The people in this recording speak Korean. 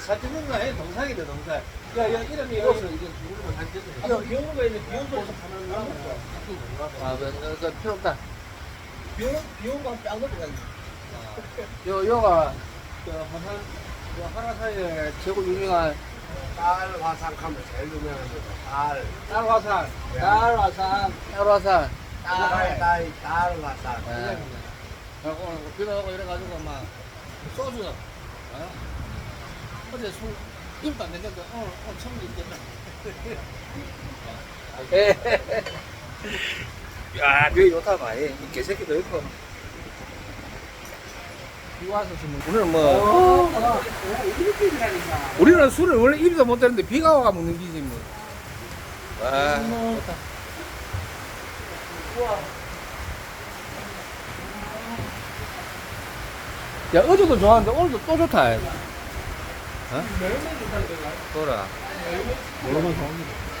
사진 찍는 거 아니야? 동상이다, 동상. 야, 야, 이름이 여기서 이게 누르면 사진 찍는 거. 비 오는 거 있는 비오는 거에서 가면 나온 거. 아, 그, 그, 그 필요 없다. 비 오는 비 오는 거뺀 것도 아니고. 요, 요가, 저, 화산, 요 하나사이에 최고 유명한 딸 화상하면 제일 유명한 거죠. 딸. 딸 화산. 달 화산. 딸 화산. 딸, 딸, 딸 화상. 예. 그래갖고 오늘 비도 오고 이래가지고 막 소주. 어? 어제 술 입도 안 냈는데 오늘 오늘 처음 있겠다. 야, 뷰 좋다 봐. 이 개새끼도 있고. 비 와서 지금 우리는 뭐 어, 이렇게 일하니까. 우리는 술을 원래 입도 못 되는데 비가 와가 먹는 기지 뭐. 와, 좋다. 야, 어제도 좋았는데 오늘도 또 좋다. 어? 일하니까. 그래. 얼마나 좋은데.